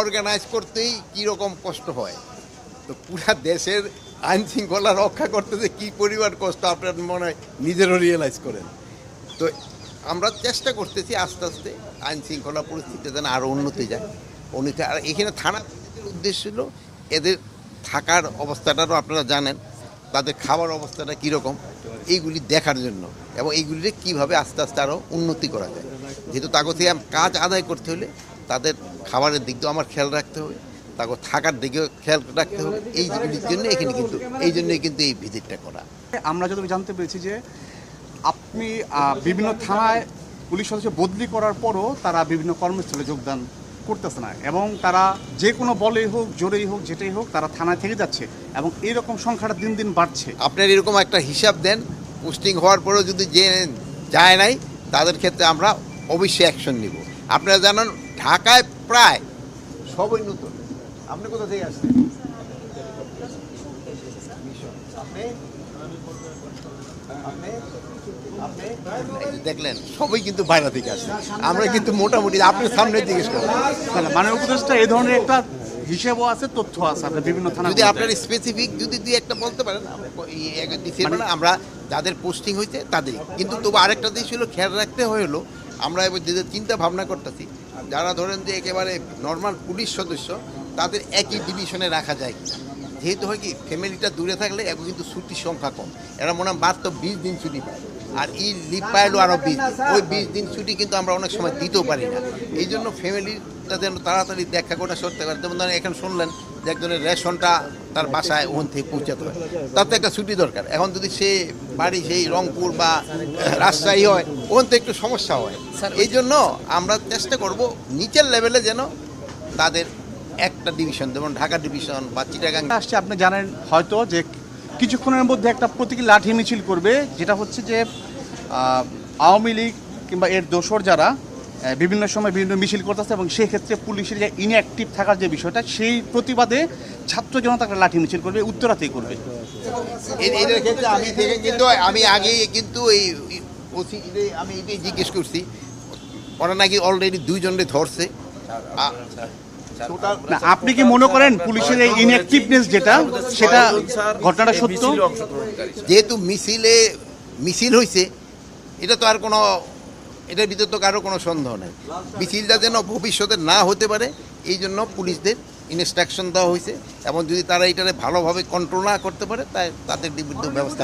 Organise করতেই কীরকম কষ্ট হয়? তো পুরা দেশের আইন শৃঙ্খলা রক্ষা করতে যে কী পরিমাণ কষ্ট আপনার মনে হয় নিজেরও রিয়েলাইজ করেন। তো আমরা চেষ্টা করতেছি আস্তে আস্তে আইন শৃঙ্খলা পরিস্থিতি যেন আরও উন্নতি যায়। উন্নতি আর এখানে থানা উদ্দেশ্য ছিল এদের থাকার অবস্থাটারও আপনারা জানেন, তাদের খাবার অবস্থাটা কীরকম, এইগুলি দেখার জন্য এবং এইগুলিকে কীভাবে আস্তে আস্তে আরও উন্নতি করা যায়। যেহেতু থেকে কাজ আদায় করতে হলে তাদের খাবারের দিক দিয়েও আমার খেয়াল রাখতে হবে তাকে থাকার দিকেও খেয়াল রাখতে হবে। এইগুলির জন্য এখানে কিন্তু এই জন্যই কিন্তু এই ভিজিটটা করা। আমরা যতটুকু জানতে পেরেছি যে আপনি বিভিন্ন থানায় পুলিশ সদস্য বদলি করার পরও তারা বিভিন্ন কর্মস্থলে যোগদান করতেছে না এবং তারা যে কোনো বলেই হোক জোরেই হোক যেটাই হোক তারা থানায় থেকে যাচ্ছে এবং এইরকম সংখ্যাটা দিন দিন বাড়ছে। আপনার এরকম একটা হিসাব দেন পোস্টিং হওয়ার পরেও যদি যে যায় নাই তাদের ক্ষেত্রে আমরা অবশ্যই অ্যাকশন নিব। আপনারা জানেন ঢাকায় প্রায় সবই নতুন আপনি কোথা থেকে আসছেন আপনি? আপনি? আপনি? দেখলেন সবই কিন্তু বাইরে থেকে আসছে আমরা কিন্তু মোটামুটি আপনার সামনে জিজ্ঞেস করলাম মানে উপদেশটা এই ধরনের একটা হিসেবও আছে তথ্য আছে আপনার বিভিন্ন থানা যদি আপনার স্পেসিফিক যদি দুই একটা বলতে পারেন আমরা ক- এই এক- দিতে পারব না, আমরা যাদের পোস্টিং হয়েছে তাদেরই কিন্তু তবু আরেকটা দিক ছিল খেয়াল রাখতে হলো আমরা এবার যে যে চিন্তা ভাবনা করতেছি যারা ধরেন যে একেবারে নর্মাল পুলিশ সদস্য, তাদের একই ডিভিশনে রাখা যায় কিনা? যেহেতু হয় কি ফ্যামিলিটা দূরে থাকলে এখন কিন্তু ছুটির সংখ্যা কম। এরা মনে হয় মাত্র বিশ দিন ছুটি পায়। আর এই লিভ পাইলো আরও বিশ দিন। ওই বিশ দিন ছুটি কিন্তু আমরা অনেক সময় দিতেও পারি না। এই জন্য ফ্যামিলিটা যেন তাড়াতাড়ি দেখা করে সরতে পারে যেমন ধরেন এখন শুনলেন যে একজনের রেশনটা তার বাসায় ওখান থেকে পৌঁছাতে হয়। তার তো একটা ছুটি দরকার। এখন যদি সে বাড়ি সেই রংপুর বা রাজশাহী হয় ওখান থেকে একটু সমস্যা হয়। এই জন্য আমরা চেষ্টা করব নিচের লেভেলে যেন তাদের একটা ডিভিশন যেমন ঢাকা ডিভিশন বা চিটাগাং। আসছে আপনি জানেন হয়তো যে কিছুক্ষণের মধ্যে একটা প্রতীকী লাঠি মিছিল করবে যেটা হচ্ছে যে আওয়ামী লীগ কিংবা এর দোসর যারা বিভিন্ন সময় বিভিন্ন মিছিল করতেছে এবং সেক্ষেত্রে পুলিশের যে ইনঅ্যাক্টিভ থাকার যে বিষয়টা সেই প্রতিবাদে ছাত্র জনতা একটা লাঠি মিছিল করবে উত্তরাতেই করবে। ক্ষেত্রে আমি দেখে কিন্তু আমি আগে কিন্তু এই আমি এটাই জিজ্ঞেস করছি। ওরা নাকি অলরেডি দুইজনে ধরছে। আপনি কি মনে করেন পুলিশের এই ইনঅ্যাক্টিভনেস যেটা সেটা ঘটনাটা সত্য? যেহেতু মিছিলে মিছিল হয়েছে এটা তো আর কোনো এটার ভিতরে তো কারও কোনো সন্দেহ নেই। মিছিলটা যেন ভবিষ্যতে না হতে পারে, এই জন্য পুলিশদের ইনস্ট্রাকশন দেওয়া হয়েছে। এবং যদি তারা এটারে ভালোভাবে কন্ট্রোল না করতে পারে, তাই তাদের বিরুদ্ধে ব্যবস্থা